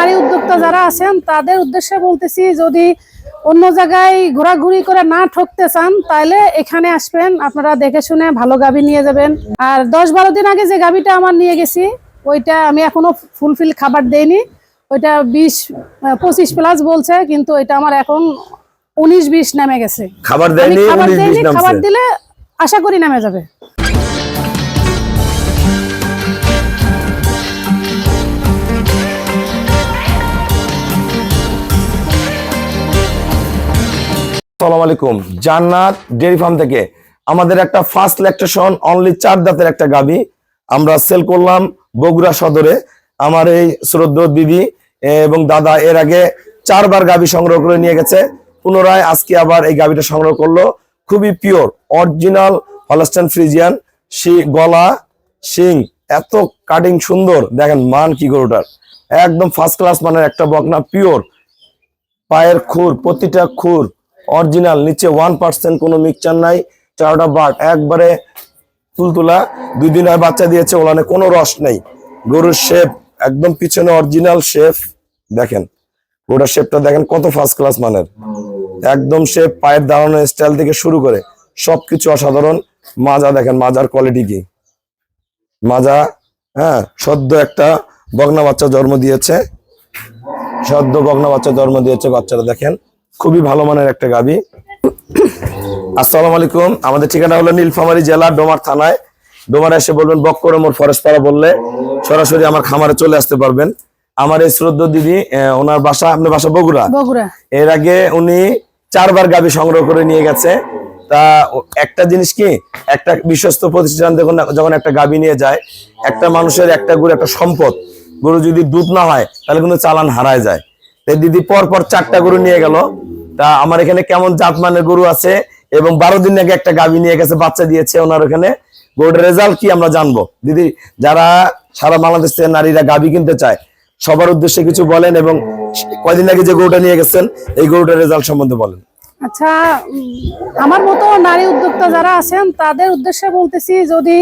নারী উদ্যোক্তা যারা আছেন তাদের উদ্দেশ্যে বলতেছি যদি অন্য জায়গায় ঘোরাঘুরি করে না ঠকতে চান তাহলে এখানে আসবেন। আপনারা দেখে শুনে ভালো গাভী নিয়ে যাবেন। আর দশ বারো দিন আগে যে গাভীটা আমার নিয়ে গেছি ওইটা আমি এখনও ফুলফিল খাবার দেইনি। ওইটা বিশ পঁচিশ প্লাস বলছে কিন্তু এটা আমার এখন উনিশ বিশ নামে গেছে। খাবার দেয়নি খাবার দিলে আশা করি নামে যাবে। আলাইকুম। জান্নাত ডেয়ারি ফার্ম থেকে আমাদের একটা ফার্স্ট ল্যাকটেশন অনলি চার দাঁতের একটা গাবি আমরা সেল করলাম বগুড়া সদরে। আমার এই শ্রদ্ধ দিদি এবং দাদা এর আগে চারবার গাবি সংগ্রহ করে নিয়ে গেছে। পুনরায় আজকে আবার এই গাবিটা সংগ্রহ করল। খুবই পিওর অরিজিনাল হলস্টান ফ্রিজিয়ান সি গলা, শিং, এত কাটিং সুন্দর। দেখেন মান কি গরুটার। একদম ফার্স্ট ক্লাস মানের একটা বকনা পিওর পায়ের খুর, প্রতিটা খুর। অরিজিনাল, নিচে ওয়ান পার্সেন্ট কোনো মিক্সচার নাই। চারোটা বাট, একবারে তুলতুলা। দুই দিন হয় বাচ্চা দিয়েছে, ওলানে কোনো রস নেই। গরুর শেপ একদম পিছনে অরিজিনাল শেপ দেখেন গরুটার শেপটা দেখেন কত ফার্স্ট ক্লাস মানের। একদম শেপ পায়ের দাঁড়ানোর স্টাইল থেকে শুরু করে সবকিছু অসাধারণ। মাজা দেখেন, মাজার কোয়ালিটি কি। মাজা হ্যাঁ সদ্য একটা বগনা বাচ্চা জন্ম দিয়েছে। সদ্য বগনা বাচ্চা জন্ম দিয়েছে বাচ্চারা দেখেন। খুবই ভালো মানের একটা গাবি। আসসালামু আলাইকুম। আমাদের ঠিকানা হলো নীলফামারী জেলা ডোমার থানায়। ডোমার এসে বলবেন বক্কর মোর ফরেস্ট পাড়া বললে সরাসরি আমার খামারে চলে আসতে পারবেন। আমার এই শ্রদ্ধ দিদি ওনার বাসা আপনার বাসা বগুড়া? এর আগে উনি চারবার গাবি সংগ্রহ করে নিয়ে গেছে। তা একটা জিনিস কি একটা বিশ্বস্ত প্রতিষ্ঠান যখন যখন একটা গাবি নিয়ে যায় একটা মানুষের একটা গরু একটা সম্পদ। গরু যদি দুধ না হয় তাহলে কিন্তু চালান হারায় যায়। দিদি পর পর চারটা গরু নিয়ে গেল। তা আমার এখানে কেমন জাত মানের গরু আছে? এবং বারো দিন আগে একটা গাভী নিয়ে গেছে, বাচ্চা দিয়েছে ওনার ওখানে। গরুর রেজাল্ট কি আমরা জানব? দিদি, যারা সারা বাংলাদেশ থেকে নারীরা গাভী কিনতে চায়, সবার উদ্দেশ্যে কিছু বলেন এবং কয়দিন আগে যে গরুটা নিয়ে গেছেন, এই গরুটার রেজাল্ট সম্বন্ধে বলেন। আচ্ছা আমার মতো নারী উদ্যোক্তা যারা আছেন তাদের উদ্দেশ্যে বলতেছি যদি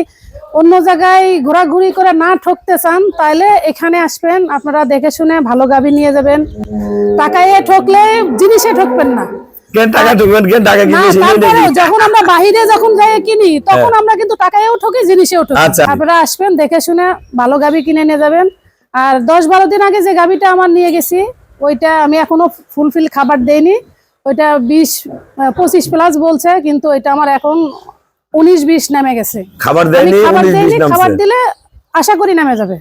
অন্য জায়গায় ঘোরাঘুরি করে না ঠকতে চান তাহলে এখানে আসবেন আপনারা দেখে শুনে ভালো গাবি নিয়ে যাবেন। টাকায় ঠকলে জিনিসে ঠকবেন না। যখন আমরা বাহিরে যখন যাই কিনি তখন আমরা কিন্তু টাকায়ও ঠকি জিনিসেও ঠকি। আচ্ছা। আপনারা আসবেন দেখে শুনে ভালো গাবি কিনে নিয়ে যাবেন। আর দশ বারো দিন আগে যে গাবিটা আমার নিয়ে গেছি ওইটা আমি এখনও ফুলফিল খাবার দেইনি। ওইটা বিশ পঁচিশ প্লাস বলছে কিন্তু এটা আমার এখন উনিশ বিশ নামে গেছে। খাবার দেয়নি খাবার দিলে আশা করি নামে যাবে।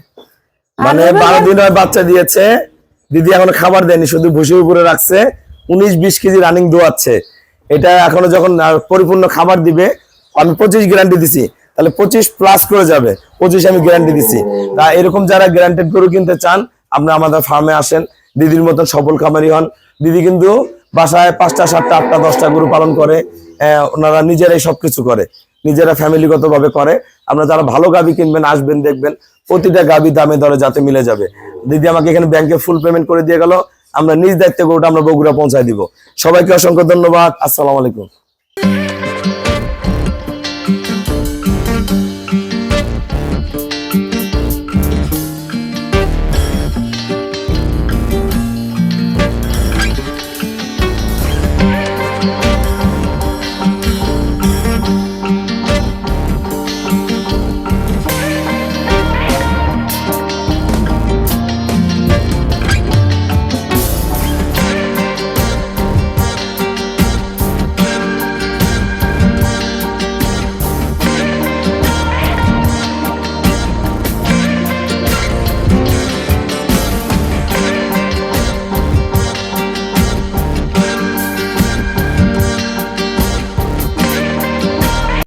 মানে বারো দিন হয় বাচ্চা দিয়েছে দিদি এখনও খাবার দেয়নি শুধু ভুসির উপরে রাখছে উনিশ বিশ কেজি রানিং দোয়াচ্ছে এটা এখনও যখন পরিপূর্ণ খাবার দিবে আমি পঁচিশ গ্যারান্টি দিছি তাহলে পঁচিশ প্লাস করে যাবে পঁচিশ আমি গ্যারান্টি দিছি। তা এরকম যারা গ্যারান্টেড গরু কিনতে চান আপনারা আমাদের ফার্মে আসেন দিদির মতন সফল খামারি হন। দিদি কিন্তু বাসায় পাঁচটা, সাতটা, আটটা, দশটা গরু পালন করে ওনারা নিজেরাই সবকিছু করে, নিজেরা ফ্যামিলিগত ভাবে করে। আপনারা যারা ভালো গাবি কিনবেন, আসবেন, দেখবেন, প্রতিটা গাবি দামে দরে যাতে মিলে যাবে। দিদি আমাকে এখানে ব্যাংকে ফুল পেমেন্ট করে দিয়ে গেল, আমরা নিজ দায়িত্বে গরুটা আমরা বগুড়া পৌঁছায় দিব। সবাইকে অসংখ্য ধন্যবাদ, আসসালামু আলাইকুম।